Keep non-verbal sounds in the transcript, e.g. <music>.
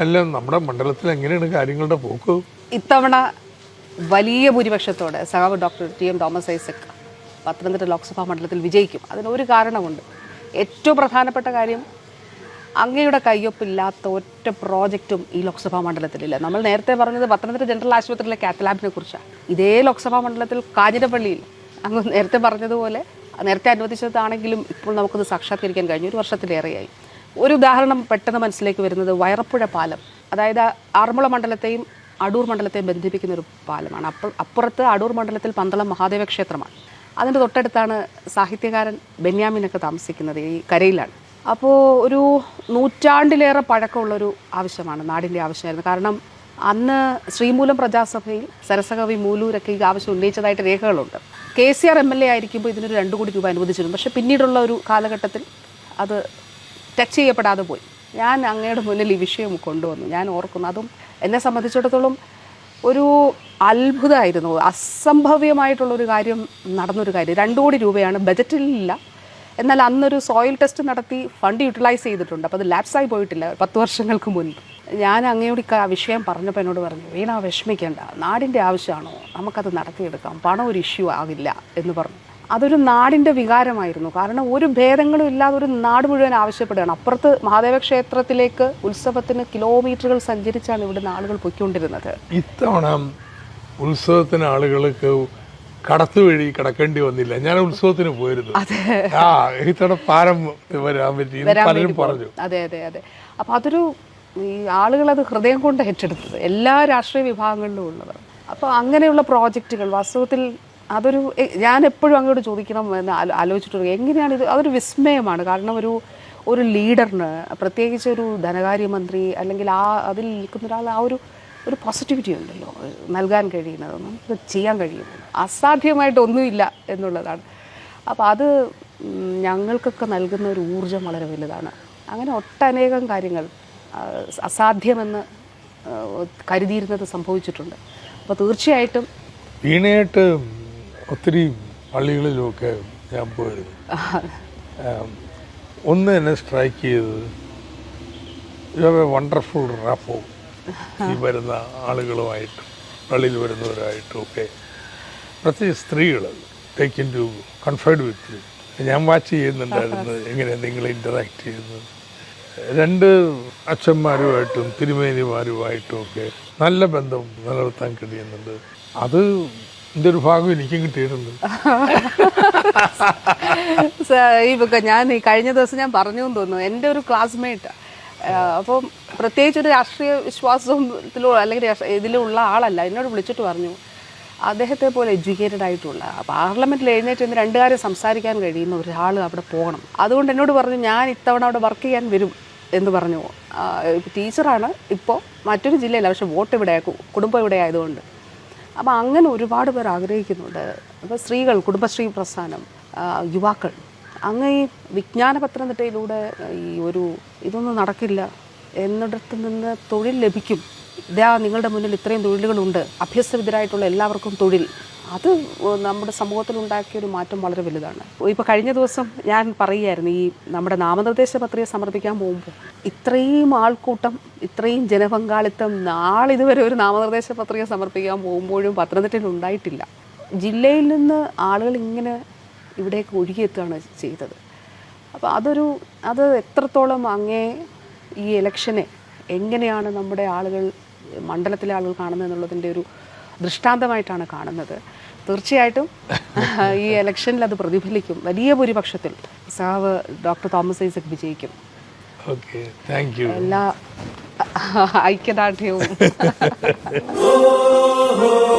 അല്ല നമ്മുടെ മണ്ഡലത്തിൽ എങ്ങനെയാണ് കാര്യങ്ങളുടെ പോക്ക്? ഇത്തവണ വലിയ ഭൂരിപക്ഷത്തോടെ സഹാബ് doctor T M Thomas Isaac Pathanamthitta Lok Sabha മണ്ഡലത്തിൽ വിജയിക്കും. അതിനൊരു കാരണമുണ്ട്. ഏറ്റവും പ്രധാനപ്പെട്ട കാര്യം അങ്ങയുടെ കയ്യൊപ്പില്ലാത്ത ഒറ്റ പ്രോജക്റ്റും ഈ ലോക്സഭാ മണ്ഡലത്തിലില്ല. നമ്മൾ നേരത്തെ പറഞ്ഞത് പത്തനംതിട്ട ജനറൽ ആശുപത്രിയിലെ കാത്തലാബിനെ കുറിച്ചാണ്. ഇതേ ലോക്സഭാ മണ്ഡലത്തിൽ കാഞ്ഞിരപ്പള്ളിയിൽ. അങ്ങ് നേരത്തെ പറഞ്ഞതുപോലെ നേരത്തെ അനുവദിച്ചതാണെങ്കിലും ഇപ്പോൾ നമുക്കത് സാക്ഷാത്കരിക്കാൻ കഴിഞ്ഞു. ഒരു വർഷത്തിലേറെയായി. ഒരു ഉദാഹരണം പെട്ടെന്ന് മനസ്സിലേക്ക് വരുന്നത് വയറപ്പുഴ പാലം. അതായത് ആറന്മുള മണ്ഡലത്തെയും അടൂർ മണ്ഡലത്തെയും ബന്ധിപ്പിക്കുന്ന ഒരു പാലമാണ്. അപ്പോൾ അപ്പുറത്ത് അടൂർ മണ്ഡലത്തിൽ പന്തളം മഹാദേവ ക്ഷേത്രമാണ്. അതിന്റെ തൊട്ടടുത്താണ് സാഹിത്യകാരൻ ബെന്യാമിനൊക്കെ താമസിക്കുന്നത് ഈ കരയിലാണ്. അപ്പോൾ ഒരു നൂറ്റാണ്ടിലേറെ പഴക്കമുള്ളൊരു ആവശ്യമാണ് നാടിന്റെ ആവശ്യമായിരുന്നു. കാരണം അന്ന് ശ്രീമൂലം പ്രജാസഭയിൽ സരസകവി മൂലൂരൊക്കെ ഈ ആവശ്യം ഉന്നയിച്ചതായിട്ട് രേഖകളുണ്ട്. K C R M L A ആയിരിക്കുമ്പോൾ ഇതിനൊരു രണ്ട് കോടി രൂപ അനുവദിച്ചിരുന്നു. പക്ഷേ പിന്നീടുള്ള ഒരു കാലഘട്ടത്തിൽ അത് ടച്ച് ചെയ്യപ്പെടാതെ പോയി. ഞാൻ അങ്ങയുടെ മുന്നിൽ ഈ വിഷയം കൊണ്ടുവന്നു. ഞാൻ ഓർക്കുന്നു അതും എന്നെ സംബന്ധിച്ചിടത്തോളം ഒരു അത്ഭുതമായിരുന്നു. അസംഭവ്യമായിട്ടുള്ളൊരു കാര്യം നടന്നൊരു കാര്യം. രണ്ട് കോടി രൂപയാണ് ബജറ്റിലില്ല. എന്നാൽ അന്നൊരു സോയിൽ ടെസ്റ്റ് നടത്തി ഫണ്ട് യൂട്ടിലൈസ് ചെയ്തിട്ടുണ്ട്. അപ്പോൾ അത് ലാപ്സായി പോയിട്ടില്ല പത്ത് വർഷങ്ങൾക്ക് മുൻപ്. ഞാൻ അങ്ങയോട് ആ വിഷയം പറഞ്ഞപ്പോൾ എന്നോട് പറഞ്ഞു വീണ വിഷമിക്കേണ്ട. നാടിന്റെ ആവശ്യമാണോ? നമുക്കത് നടത്തിയെടുക്കാം. പണം ഒരു ഇഷ്യൂ ആകില്ല എന്ന് പറഞ്ഞു. അതൊരു നാടിന്റെ വികാരമായിരുന്നു. കാരണം ഒരു ഭേദങ്ങളും ഇല്ലാതെ ഒരു നാട് മുഴുവൻ ആവശ്യപ്പെടുകയാണ്. അപ്പുറത്ത് മഹാദേവ ക്ഷേത്രത്തിലേക്ക് ഉത്സവത്തിന് കിലോമീറ്ററുകൾ സഞ്ചരിച്ചാണ് ഇവിടുന്ന് ആളുകൾ പൊയ്ക്കൊണ്ടിരുന്നത്. ഇത്തവണ ഉത്സവത്തിന് ആളുകൾക്ക് കടത്തു വഴി കിടക്കേണ്ടി വന്നില്ല. ഞാൻ ഉത്സവത്തിന് പോയിരുന്നു. ആ ഇത്തവണ പാരം വരാൻ പറ്റി. എന്ന് പലരും പറഞ്ഞു. അതെ അതെ അതെ. അപ്പോൾ അതൊരു ഈ ആളുകൾ അത് ഹൃദയം കൊണ്ട് ഏറ്റെടുത്തത്. എല്ലാ രാഷ്ട്രീയ വിഭാഗങ്ങളിലും ഉള്ളവർ അപ്പോൾ അങ്ങനെയുള്ള പ്രോജക്റ്റുകൾ വാസ്തവത്തിൽ അതൊരു ഞാൻ എപ്പോഴും അങ്ങോട്ട് ചോദിക്കണം എന്ന് ആലോ- ആലോചിച്ചിട്ടുണ്ട് എങ്ങനെയാണ് ഇത്? അതൊരു വിസ്മയമാണ്. കാരണം ഒരു ഒരു ലീഡറിന് പ്രത്യേകിച്ച് ഒരു ധനകാര്യമന്ത്രി അല്ലെങ്കിൽ ആ അതിൽ നിൽക്കുന്ന ഒരാൾ ആ ഒരു ഒരു പോസിറ്റിവിറ്റി ഉണ്ടല്ലോ. നൽകാൻ കഴിയുന്നത് നമുക്ക് ചെയ്യാൻ കഴിയുന്നു അസാധ്യമായിട്ടൊന്നുമില്ല എന്നുള്ളതാണ്. അപ്പോൾ അത് ഞങ്ങൾക്കൊക്കെ നൽകുന്ന ഒരു ഊർജം വളരെ വലുതാണ്. അങ്ങനെ ഒട്ടനേകം കാര്യങ്ങൾ അസാധ്യമെന്ന് കരുതിയിരുന്നത് സംഭവിച്ചിട്ടുണ്ട്. അപ്പോൾ തീർച്ചയായിട്ടും വീണയായിട്ട് ഒത്തിരി പള്ളികളിലുമൊക്കെ ഞാൻ പോയിരുന്നു. ഒന്ന് എന്നെ സ്ട്രൈക്ക് ചെയ്തത്. You have a wonderful rapport ഈ വരുന്ന ആളുകളുമായിട്ടും പള്ളിയിൽ വരുന്നവരായിട്ടും ഒക്കെ. പ്രത്യേകിച്ച് സ്ത്രീകൾ ഇൻ ടു കൺഫൈഡ് വിത്ത് ഞാൻ വാച്ച് ചെയ്യുന്നുണ്ടായിരുന്നു എങ്ങനെ നിങ്ങൾ ഇന്ററാക്ട് ചെയ്യുന്നത്. രണ്ട് അച്ഛന്മാരുമായിട്ടും തിരുമേനിമാരുമായിട്ടും ഒക്കെ നല്ല ബന്ധം നിലനിർത്താൻ കഴിയുന്നുണ്ട്. അത് എന്റെ ഒരു ഭാഗം എനിക്കും കിട്ടിയിട്ടുണ്ട് ഇപ്പൊ ഞാൻ കഴിഞ്ഞ ദിവസം ഞാൻ പറഞ്ഞു തോന്നുന്നു. എന്റെ ഒരു ക്ലാസ്മേറ്റ് അപ്പം പ്രത്യേകിച്ച് ഒരു രാഷ്ട്രീയ വിശ്വാസത്തിലോ അല്ലെങ്കിൽ ഇതിലുള്ള ആളല്ല. എന്നോട് വിളിച്ചിട്ട് പറഞ്ഞു അദ്ദേഹത്തെ പോലെ എഡ്യൂക്കേറ്റഡ് ആയിട്ടുള്ള പാർലമെന്റിൽ എഴുന്നേറ്റ് നിന്ന് കാര്യം സംസാരിക്കാൻ കഴിയുന്ന ഒരാൾ അവിടെ പോകണം. അതുകൊണ്ട് എന്നോട് പറഞ്ഞു ഞാൻ ഇത്തവണ അവിടെ വർക്ക് ചെയ്യാൻ വരും എന്ന് പറഞ്ഞു. ടീച്ചറാണ് ഇപ്പോൾ മറ്റൊരു ജില്ലയില്ല പക്ഷെ വോട്ട് ഇവിടെ കുടുംബം ഇവിടെ ആയതുകൊണ്ട്. അപ്പോൾ അങ്ങനെ ഒരുപാട് പേർ ആഗ്രഹിക്കുന്നുണ്ട്. അപ്പോൾ സ്ത്രീകൾ കുടുംബശ്രീ പ്രസ്ഥാനം യുവാക്കൾ അങ്ങ് ഈ വിജ്ഞാന പത്തനംതിട്ടയിലൂടെ ഈ ഒരു ഇതൊന്നും നടക്കില്ല. എന്നിടത്ത് നിന്ന് തൊഴിൽ ലഭിക്കും. ഇതാ നിങ്ങളുടെ മുന്നിൽ ഇത്രയും തൊഴിലുകളുണ്ട്. അഭ്യസ്തവിദ്യരായിട്ടുള്ള എല്ലാവർക്കും തൊഴിൽ. അത് നമ്മുടെ സമൂഹത്തിൽ ഉണ്ടാക്കിയ ഒരു മാറ്റം വളരെ വലുതാണ്. ഇപ്പോൾ കഴിഞ്ഞ ദിവസം ഞാൻ പറയുകയായിരുന്നു ഈ നമ്മുടെ നാമനിർദ്ദേശ പത്രിക സമർപ്പിക്കാൻ പോകുമ്പോൾ ഇത്രയും ആൾക്കൂട്ടം ഇത്രയും ജനപങ്കാളിത്തം നാളിതുവരെ ഒരു നാമനിർദ്ദേശ പത്രിക സമർപ്പിക്കാൻ പോകുമ്പോഴും പത്തനംതിട്ടയിൽ ഉണ്ടായിട്ടില്ല. ജില്ലയിൽ നിന്ന് ആളുകൾ ഇങ്ങനെ ഇവിടേക്ക് ഒഴുകിയെത്തുകയാണ് ചെയ്തത്. അപ്പോൾ അതൊരു അത് എത്രത്തോളം അങ്ങേ ഈ ഇലക്ഷനെ എങ്ങനെയാണ് നമ്മുടെ ആളുകൾ മണ്ഡലത്തിലെ ആളുകൾ കാണുന്നത് എന്നുള്ളതിന്റെ ഒരു ദൃഷ്ടാന്തമായിട്ടാണ് കാണുന്നത്. തീർച്ചയായിട്ടും ഈ ഇലക്ഷനിൽ അത് പ്രതിഫലിക്കും. വലിയ ഭൂരിപക്ഷത്തിൽ സാവ് ഡോക്ടർ തോമസ് ഐസക് വിജയിക്കും. എല്ലാ ഐക്യദാർഢ്യവും. <laughs>